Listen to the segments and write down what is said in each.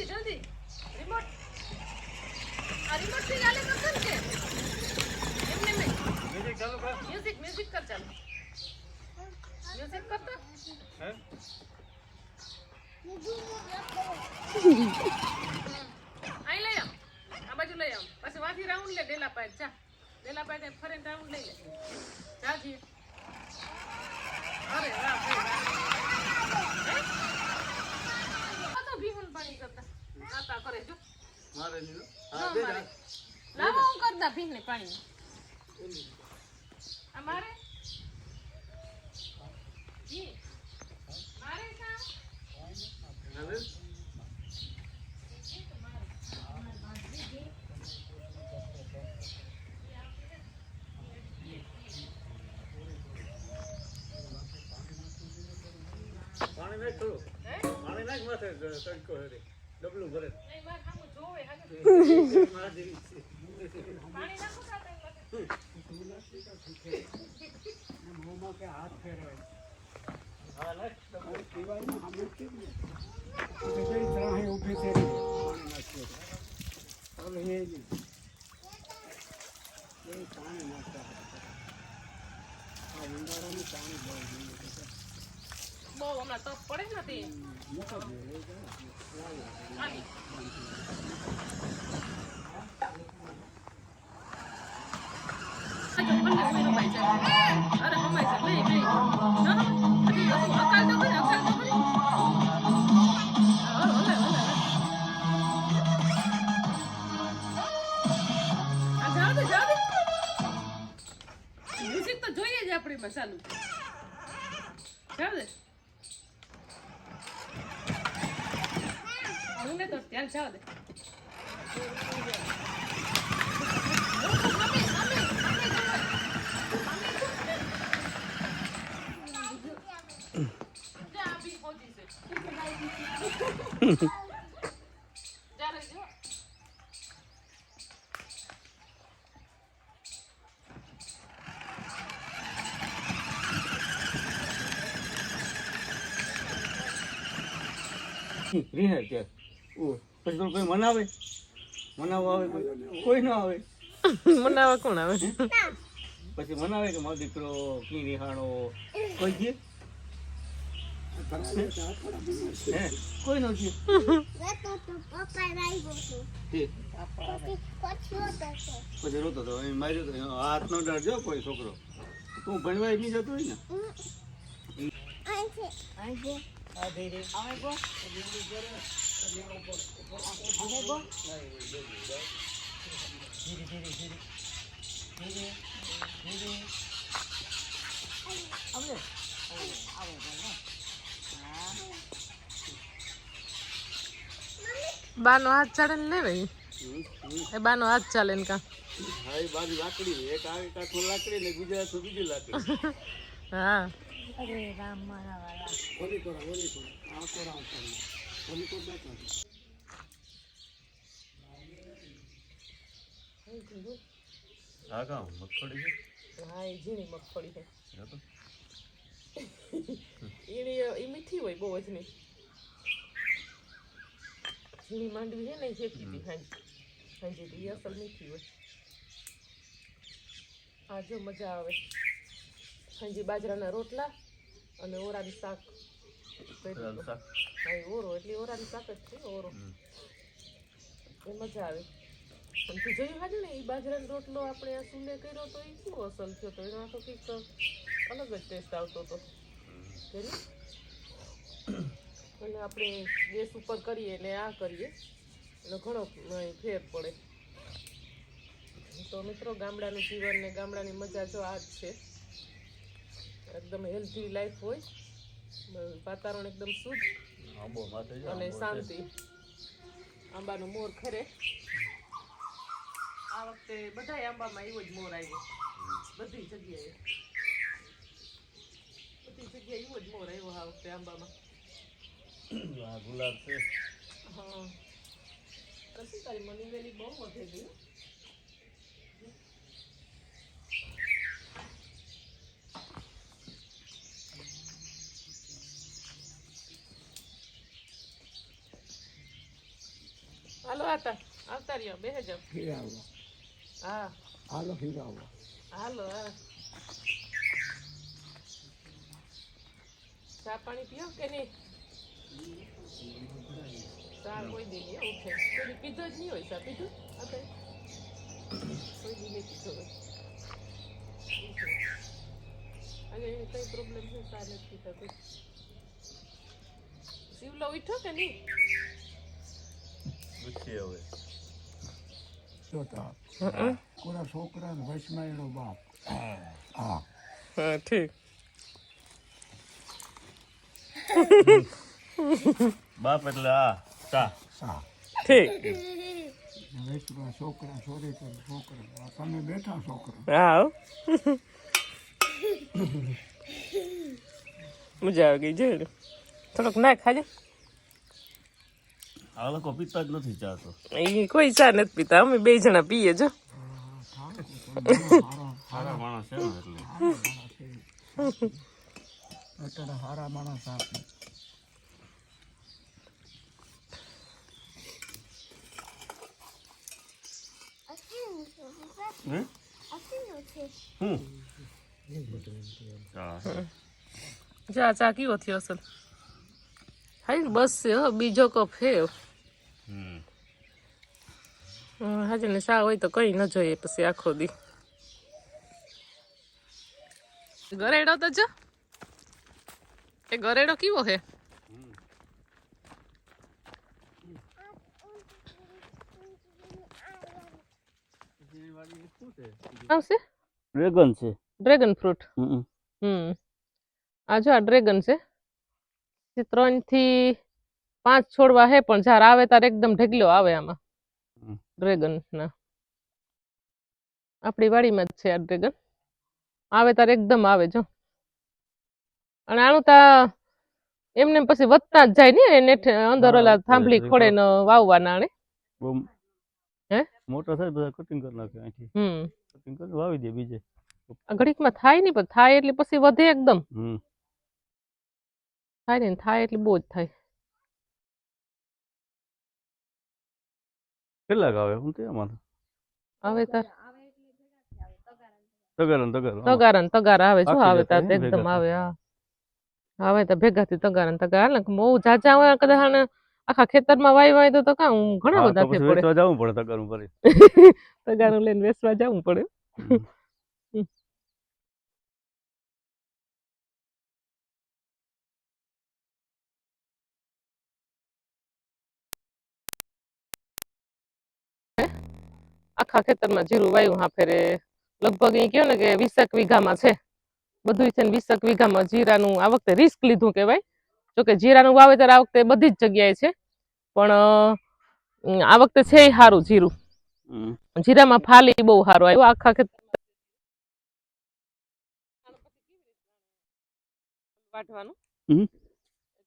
અહીંયા જલ્દી જલ્દી રિમોટ આ રિમોટથી ચાલે કરશે ને કે એમને મેં મ્યુઝિક મ્યુઝિક કર ચાલ મ્યુઝિક કરતો અહીં લઈ આવ આ બાજુ લઈ આવ પછી વાથી રાઉન્ડ લે ડેલા પાય જા ડેલા પાય ફરીને રાઉન્ડ લઈ લે જા જી અરે વાહ ભાઈ વાહ હે? આ પાણી કરતા. આતા કરે જો. મારે ન મારે. લાવો હું કરતા ભીમને પાણી અમારે મારે? જી. મારે કામ? પાણી નાખ થોડું. ડબલું ભરે. નહીં મારે સામું જોવે હાલો. મારા જેવી છે. પાણી નાખો કાં તઈ માથે? હા નાખ ડબલું. બહુ હમણાં તપ પડે જ નથી હાલી. આજો, ભલે ઉઈ હમાય છે. અરે હમાય છે, લઈ, લઈ. ન હમાય? હજી હજુ અકાલ તો ખરી, અકાલ તો ખરી. હા, હલે, હલે, હલે. આ જાઓ દે, જાઓ દે. મ્યુઝિક તો જોઈએ જ આપણે એમાં ચાલુ જાઓ દે હું ને તો ત્યાં છે. પછી તો કોઈ મનાવે? મનાવવા આવે કોઈ? કોઈ ના આવે. મનાવવા કોણ આવે? પછી મનાવે કે મારો દીકરો કી નિહાણો કોઈ હે? કોઈ નથી પછી રોતો તો એ માર્યો તો હાથ નો ડરજો કોઈ છોકરો. તું ભણવા નહીં જતો હોય ને. બાનો હાથ ચાલે ને ભાઈ? એ બાનો હાથ ચાલે ને કા. હા બાજુ લાકડી એક આ લાકડી ને બીજા હાથમાં બીજી લાકડી. હા. હા કા મગફળી છે? હા એ ઝીણી મગફળી છે. એની એ મીઠી હોય બહુ જ નહીં. ઝીણી માંડવી છે ને એ શેકી હતી હાંજી. હાંજી એ અસલ મીઠી હોય. આ જો મજા આવે. હાંજી બાજરાના રોટલા અને ઓરાનું શાક. ઓરો એટલે ઓરાની શાક જ છે ઓરો. એ મજા આવે. પણ તું જોયું હાજે ને એ બાજરાનો રોટલો આપણે આ કર્યો તો એ શું અસલ થયો તો? એમાં તો કંઈક અલગ જ ટેસ્ટ આવતો હતો? અને આપણે ગેસ ઉપર કરીએ ને આ કરીએ. એટલે ઘણો ફેર પડે. તો મિત્રો ગામડાનું જીવન ને ગામડાની મજા જો આ જ છે. એકદમ હેલ્ધી લાઈફ હોય. વાતાવરણ એકદમ શુદ્ધ અને શાંતિ. આંબાનો મોર ખરે. આ વખતે બધાય આંબામાં એવો જ મોર આવ્યો. બધી જગ્યાએ. બધી જગ્યાએ એવો જ મોર આવ્યો આ વખતે આંબામાં. ગુલાબ છે. હા. કશી તારી મની વેલી બહુ વધે ગઈ હાલો આતા આવતા રહ્યો બેહે જાવ હિરાવો હા. હાલો હિરાવો હાલો હા. ચા પાણી પીઓ કે નહીં? ચા કોઈ દી નહીં ઉઠે કોઈ પીધો જ નહીં હોય ચા પીધું? આપણે કોઈ દી નહીં પીધો. આજે કઈ પ્રોબ્લેમ છે? ચા નથી પીતા કોઈ. શિવલો ઉઠ્યો કે નહીં? ગુસ્સે હવે જોતા કોના છોકરા વચમાં એનો બાપ હા હા ઠીક બાપ એટલે આ સા સા ઠીક વચમાં છોકરા છોરી કરે છોકરા તમે બેઠા છોકરા હા મજા આવી ગઈ છે થોડોક ના ખાજે આ લોકો પીતા જ નથી ચા તો એ કોઈ ચા નથી પીતા. અમે બે જણા પીએ જો. સારા માણસ છે એટલે. અત્યારે સારા માણસ આપે હમ. ચા ચા કયો કેવો થયો અસલ? હાઈ બસ છે હો બીજો કપ હે હમ હાજર ને ચા હોય તો કઈ ન જોઈએ પછી આખો દી ગરેડો તો જો એ ગરેડો કેવો હે આવશે ડ્રેગન છે ડ્રેગન ફ્રૂટ હમ. હમ આ જો આ ડ્રેગન છે જે ત્રણથી પાંચ છોડવા હે પણ જ્યારે આવે ત્યારે એકદમ ઢગલો આવે આમાં હમ. ડ્રેગન ના આપણી વાડીમાં જ છે આ ડ્રેગન આવે તારે એકદમ આવે જો. અને આનું તા એમને એમ પછી વધતા જ જાય ને એને અંદર ઓલા થાંભલી ખોડે ને વાવવાના આને હે? મોટો થાય બધા કટિંગ કરી નાખે અહીંથી. હમ. કટિંગ કરી વાવી દે બીજે. આ ઘડીકમાં થાય નહીં પણ થાય એટલે પછી વધે એકદમ. હમ. થાય ને થાય એટલે બહુ જ થાય. કેટલાક આવે હું તે અમારે આવે તાર તગારન તગાર તગારા ને તગારા આવે શું આવે તાર એકદમ આવે હા. આવે તો ભેગા થી ને તગાર ને બહુ જાજા હોય કદાચ હાને આખા ખેતરમાં વાય વાય તો તો હું ઘણા બધા થી પડે. વેચવા જવું પડે તગારું ભરી. તગારું લઈને વેચવા જવું પડે. આખા ખેતરમાં જીરું વાયું હા ફેરે. લગભગ એ કહો ને કે વીસેક વીઘામાં છે. બધું છે ને વીસેક વીઘામાં જીરાનું આ વખતે રિસ્ક લીધું કહેવાય. જોકે જીરાનું વાવેતર આ વખતે બધી જ જગ્યાએ છે. પણ આ વખતે છે સારું જીરું. જીરામાં ફાલી બહુ સારું આવ્યું. આખા ખેતર વાઢવાનું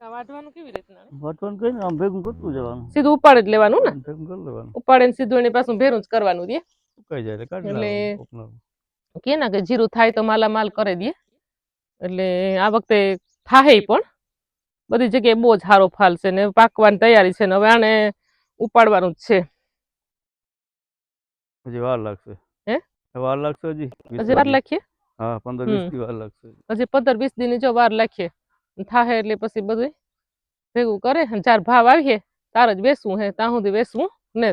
હમ. કેવી રીતના વાટવાનું કઈ ને આમ ભેગું કરતું જવાનું. સીધું ઉપાડી જ લેવાનું ને? ભેગું કરી લેવાનું. ઉપાડીને સીધું એની પાછું ભેરું જ કરવાનું રે સુકાઈ જાય એટલે કાઢી એટલે- કે ના કે જીરું થાય તો માલા માલ કરી દે. એટલે આ વખતે થાય પણ. બધી જગ્યાએ બહુ જ સારો ફાલ છે ને પાકવાની તૈયારી છે ને હવે આને ઉપાડવાનું જ છે. હજી વાર લાગશે. હે? વાર લાગશે હજી? હજી વાર લખીએ હા પંદર વીસ દી વાર લાગશે. હજી પંદર વીસ દિન જો વાર લાખીએ થાહે એટલે પછી બધું ભેગું કરે. જ્યારે ભાવ આવીએ તાર જ બેસવું હે. ત્યાં સુધી બેસવું ને.